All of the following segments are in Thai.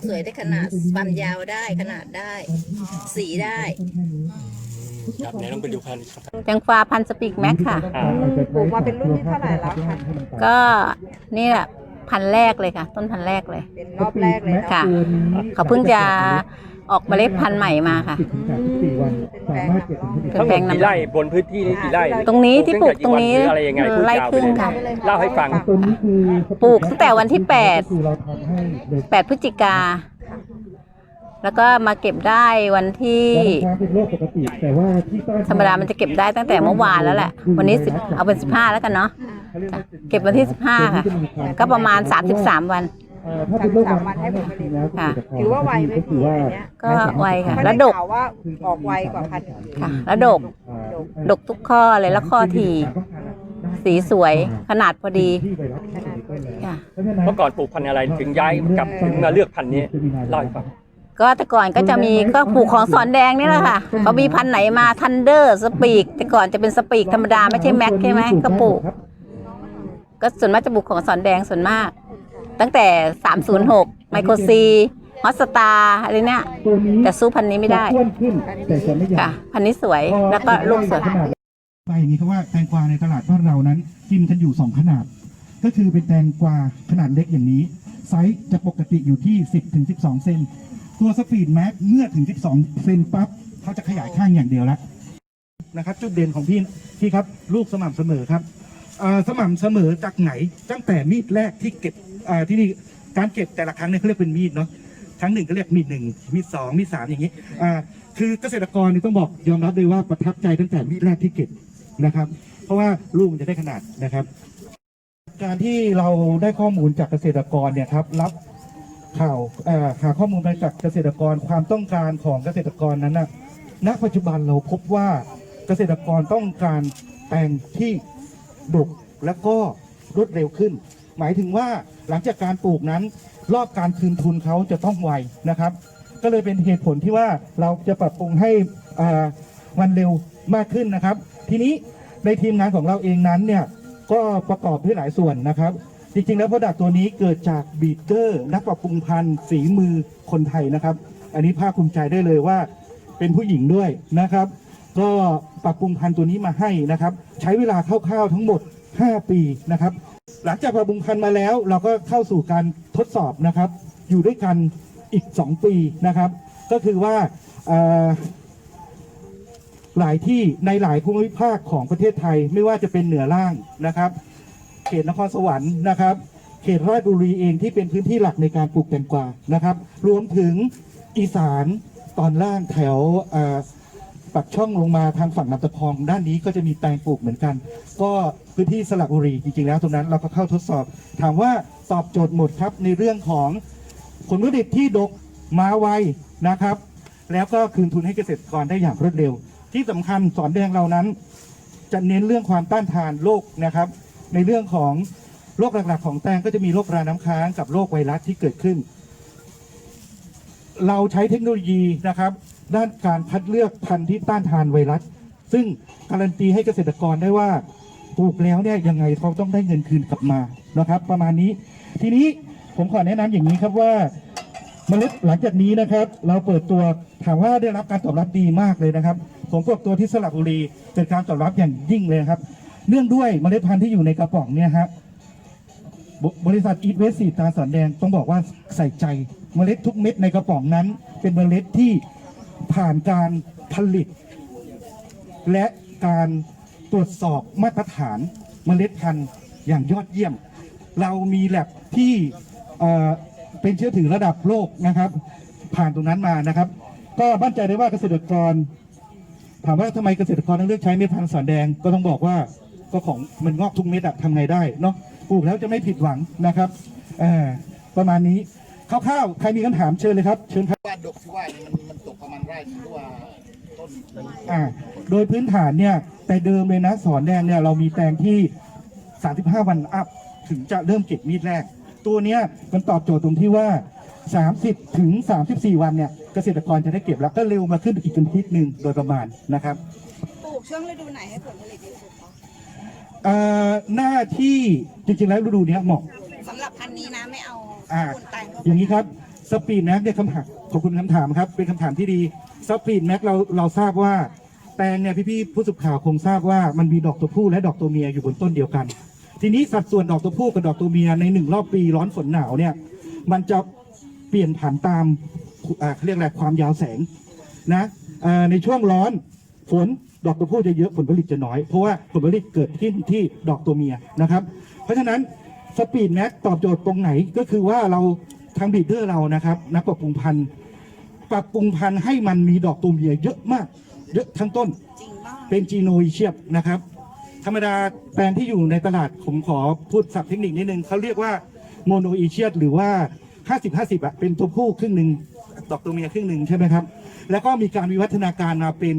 กสวยได้ขนาดฟันยาวได้ขนาดได้ สีได้ ครับไหนต้องไปดูพันธุ์ครับแตงกวาพันธุ์สปีกแม็กค่ะ อ่าปลูกมาเป็นรุ่นที่เท่าไหร่แล้วคะก็นี่แหละ พันธุ์แรกเลยค่ะ ต้นพันธุ์แรกเลย เป็นรอบแรกเลยเนาะค่ะ เขาเพิ่งจะออกเมล็ดพันธุ์ใหม่มาค่ะ เป็นแปลงนำเป็นทั้งหมแปลงนำดกี่ไร่บนพื้นที่นี้กี่ไร่ตรงนี้ที่ปลูกตรงนี้หรืออะไรยังไงพูดไร่ยาวคไปรึ่งเลยค่ะ เล่าให้ฟัง ปลูกตั้งแต่วันที่แปด แปดพฤศจิกา แล้วก็มาเก็บได้วันที่ธรรมดามันจะเก็บได้ตั้งแต่เมื่อวานแล้วแหละ วันนี้สิบเอาเป็นสิบห้าแล้วกันเนาะจ้ะ เก็บวันที่สิบห้าค่ะ ก็ประมาณสามสิบสามวันสามสิบสามวันให้ผลผลิตค่ะถือว่าไวไหมพี่อันเนี้ยก็ไวค่ะเขาแล้วได้ดกข่าวว่าออกไวกว่าพันธุ์อื่นค่ะแล้วดกดกดกทุกข้อเลยแล้วข้อทีสีสวยขนาดพอดีขนาดพอดีค่ะเมื่อก่อนปลูกพันธุ์อะไรถึงย้ายกลับถึงมาเลือกพันธุ์นี้เล่าให้ฟังก็แต่ก่อนก็จะมีก็ปลูกของสอนแดงนี่แหละค่ะเขามีพันธุ์ไหนมาทันเดอร์สปีก แต่ก่อนจะเป็นสปีกธรรมดาไม่ใช่แม็กใช่ไหมก็ปลูก ก็ส่วนมากจะปลูกของสอนแดงส่วนมาก ตั้งแต่ 306 ไมโครซีฮอสตาอะไรเนี่ยแต่สู้พันธุ์นี้ไม่ได้อ้วนขึ้นแต่จะไม่ใหญ่ค่ะพันธุ์นี้สวยแล้วก็ลูกสวยไปอย่างนี้ครับว่าแตงกวาในตลาดบ้านเรานั้น กินกันอยู่สองขนาด ก็คือเป็นแตงกวาขนาดเล็กอย่างนี้ ไซส์จะปกติอยู่ที่ 10ถึง12 เซนตัวสปีดแม็กเมื่อถึง 12 เซนปั๊บเขาจะขยายข้างอย่างเดียวแล้วนะครับ จุดเด่นของพี่พี่ครับ ลูกสม่ำเสมอครับอ่า สม่ำเสมอจากไหนตั้งแต่มีดแรกที่เก็บที่นี่การเก็บแต่ละครั้งเนี่ยเขาเรียกเป็นมีดเนาะครั้งหนึ่งก็เรียกมีดหนึ่งมีดสองมีดสามอย่างนี้คือเกษตรกรนี่ต้องบอกยอมรับเลยว่าประทับใจตั้งแต่มีดแรกที่เก็บนะครับ เพราะว่าลูกมันจะได้ขนาดนะครับ การที่เราได้ข้อมูลจากเกษตรกรเนี่ยครับรับข่าวหาข้อมูลมาจากเกษตรกรความต้องการของเกษตรกรนั้นนะณปัจจุบันเราพบว่าเกษตรกรต้องการแปลงที่ ดกและก็รวดเร็วขึ้น หมายถึงว่าหลังจากการปลูกนั้น รอบการคืนทุนเขาจะต้องไวนะครับ ก็เลยเป็นเหตุผลที่ว่าเราจะปรับปรุงให้อ่ามันเร็วมากขึ้นนะครับ ทีนี้ในทีมงานของเราเองนั้นเนี่ยก็ประกอบด้วยหลายส่วนนะครับจริงๆ แล้วโปรดักตัวนี้เกิดจากบีเกอร์นักปรับปรุงพันธุ์ฝีมือคนไทยนะครับ อันนี้ภาคภูมิใจได้เลยว่าเป็นผู้หญิงด้วยนะครับ ก็ปรับปรุงพันธุ์ตัวนี้มาให้นะครับ ใช้เวลาคร่าวๆทั้งหมด 5 ปีนะครับ หลังจากปรับปรุงพันธุ์มาแล้ว เราก็เข้าสู่การทดสอบนะครับ อยู่ด้วยกันอีก 2 ปีนะครับ ก็คือว่าหลายที่ในหลายภูมิภาคของประเทศไทยไม่ว่าจะเป็นเหนือล่างนะครับ เขตนครสวรรค์นะครับ เขตราชบุรีเองที่เป็นพื้นที่หลักในการปลูกแตงกวานะครับ รวมถึงอีสานตอนล่างแถว ปักช่องลงมาทางฝั่งลำตะคองด้านนี้ก็จะมีแตงปลูกเหมือนกัน ก็พื้นที่สระบุรีจริงๆแล้วตรงนั้นเราก็เข้าทดสอบ ถามว่าตอบโจทย์หมดครับในเรื่องของผลผลิตที่ดกมาไวนะครับ แล้วก็คืนทุนให้เกษตรกรได้อย่างรวดเร็ว ที่สำคัญสอนแดงเรานั้น จะเน้นเรื่องความต้านทานโรคนะครับ ในเรื่องของโรคหลักๆ ของแตงก็จะมีโรคราน้ำค้างกับโรคไวรัสที่เกิดขึ้น เราใช้เทคโนโลยีนะครับ ด้านการคัดเลือกพันธุ์ที่ต้านทานไวรัส ซึ่งการันตีให้เกษตรกรได้ว่าปลูกแล้วเนี่ยยังไงเขาต้องได้เงินคืนกลับมานะครับ ประมาณนี้ ทีนี้ผมขอแนะนำอย่างนี้ครับว่าเมล็ดหลังจากนี้นะครับ เราเปิดตัวถามว่าได้รับการตอบรับดีมากเลยนะครับผมเปิดตัวที่สระบุรีเป็นการตอบรับอย่างยิ่งเลยครับ เนื่องด้วยเมล็ดพันธุ์ที่อยู่ในกระป๋องเนี่ยฮะบบริษัทอีทเวสซีตาสอนแดงต้องบอกว่าใส่ใจ เมล็ดทุกเม็ดในกระป๋องนั้น เป็นเมล็ดที่ผ่านการผลิต และการตรวจสอบมาตรฐานเมล็ดพันธุ์อย่างยอดเยี่ยม เรามีแลบที่เป็นเชื้อถือระดับโลกนะครับ ผ่านตรงนั้นมานะครับ ก็มั่นใจได้ว่าเกษตรกร ถามว่าทำไมเกษตรกรต้องเลือกใช้เม็ดพันธุ์สอนแดงก็ต้องบอกว่าก็ของมันงอกทุกเม็ดอะทำไงได้เนาะปลูกแล้วจะไม่ผิดหวังนะครับประมาณนี้ คร่าวๆใครมีคำถามเชิญเลยครับ เชิญครับว่าดกที่ว่านี่มันมันตกประมาณไร่หนึงหรือว่าต้นอ่า โดยพื้นฐานเนี่ย แต่เดิมเลยนะสอนแดงเนี่ยเรามีแตงที่ 35 วันอัพ ถึงจะเริ่มเก็บมีดแรก ตัวเนี้ยมันตอบโจทย์ตรงที่ว่า 30 ถึง 34 วันเนี่ยเกษตรกรจะได้เก็บแล้วก็เร็วมาขึ้นอีกอาทิตย์หนึ่งโดยประมาณนะครับ ปลูกช่วงฤดูไหนให้ผลผลิตดีสุดคะเอ่อหน้าที่จริงๆแล้วฤดูเนี้ยเหมาะ สำหรับพันธุ์นี้นะไม่เอา อ่า อย่างนี้ครับสปีดแม็กเนี่ยคำถามขอบคุณคำถามครับ เป็นคำถามที่ดีสปีดแม็กเราเราทราบว่า แตงเนี่ยพี่ๆผู้สื่อข่าวคงทราบว่ามันมีดอกตัวผู้และดอกตัวเมียอยู่บนต้นเดียวกัน ทีนี้สัดส่วนดอกตัวผู้กับดอกตัวเมียในหนึ่งรอบปีร้อนฝนหนาวเนี่ยมันจะเปลี่ยนผันตามอ่าเขาเรียกอะไรความยาวแสงนะในช่วงร้อนฝนดอกตัวผู้จะเยอะผลผลิตจะน้อย เพราะว่าผลผลิตเกิดขึ้นที่ดอกตัวเมียนะครับ เพราะฉะนั้น สปีดแม็กตอบโจทย์ตรงไหนก็คือว่าเราทางบีดเดอร์เรานะครับ นักปรับปรุงพันธุ์ปรับปรุงพันธุ์ให้มันมีดอกตัวเมียเยอะมาก เยอะทั้งต้นจริงบ้างเป็นจีโนอีเชียบนะครับ ธรรมดาแปลงที่อยู่ในตลาดผมขอพูดศัพท์เทคนิคนิดนึงเขาเรียกว่าโมโนอีเชียบหรือว่า 50 50อะเป็นตัวผู้ครึ่งหนึ่งดอกตัวเมียครึ่งหนึ่งใช่ไหมครับ แล้วก็มีการวิวัฒนาการมาเป็น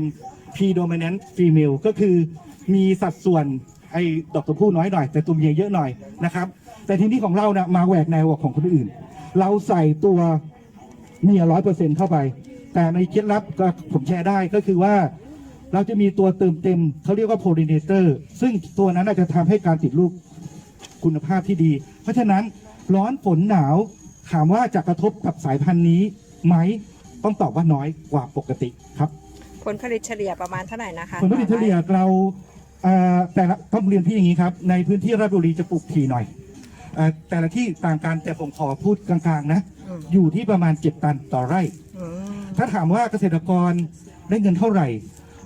predominant female ก็คือมีสัดส่วนไอ้ดอกตัวผู้น้อยหน่อย แต่ตัวเมียเยอะหน่อยนะครับ แต่ทีนี้ของเรานะมาแหวกแนวกว่าของคนอื่น เราใส่ตัวเมียร้อยเปอร์เซ็นเข้าไป แต่ในเคล็ดลับก็ผมแชร์ได้ก็คือว่า เราจะมีตัวเติมเต็มเขาเรียกว่าโพลิเนเตอร์ซึ่งตัวนั้นอาจจะทำให้การติดลูกคุณภาพที่ดี เพราะฉะนั้นร้อนฝนหนาวถามว่าจะกระทบกับสายพันธุ์นี้ไหมต้องตอบว่าน้อยกว่าปกติครับ ผลผลิตเฉลี่ยประมาณเท่าไหร่นะคะ ผลผลิตเฉลี่ยเราเอ่อแต่ละต้องเรียนพี่อย่างนี้ครับ ในพื้นที่ราชบุรีจะปลูกทีหน่อยเอ่อแต่ละที่ต่างกันแต่ผมขอพูดกลางๆนะอยู่ที่ประมาณ 7 ตันต่อไร่ อืมถ้าถามว่าเกษตรกรได้เงินเท่าไหร่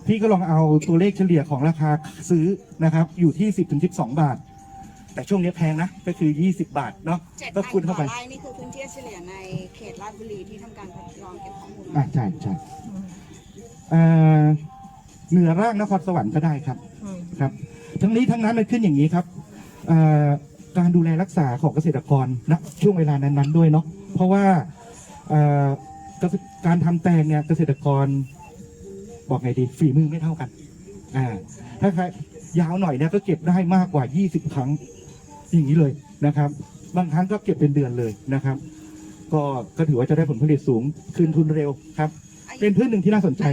พี่ก็ลองเอาตัวเลขเฉลี่ยของราคาซื้อนะครับ อยู่ที่ 10ถึง12 บาท แต่ช่วงนี้แพงนะ ก็คือ 20 บาทเนาะเจ็ดก็พันคูณต่เข้าอไปไร่นี่คือพื้นที่เฉลี่ยในเขตราชบุรีที่ทำการทดลองเก็บข้อมูลอ่าใช่ใช่เอ่อเหนือร่างนครสวรรค์ก็ได้ครับ อืมครับ ทั้งนี้ทั้งนั้นมันขึ้นอย่างนี้ครับเอ่อ การดูแลรักษาของเกษตรกรณช่วงเวลานั้นๆด้วยเนาะเพราะว่าการทำแตงเนี่ยเกษตรกรบอกไงดีฝีมือไม่เท่ากันอ่าถ้าใครยาวหน่อยเนี่ยก็เก็บได้มากกว่า 20 ครั้งอย่างนี้เลยนะครับ บางครั้งก็เก็บเป็นเดือนเลยนะครับ ก็ก็ถือว่าจะได้ผลผลิตสูง คืนทุนเร็วครับ เป็นพืชหนึ่งที่น่าสนใจ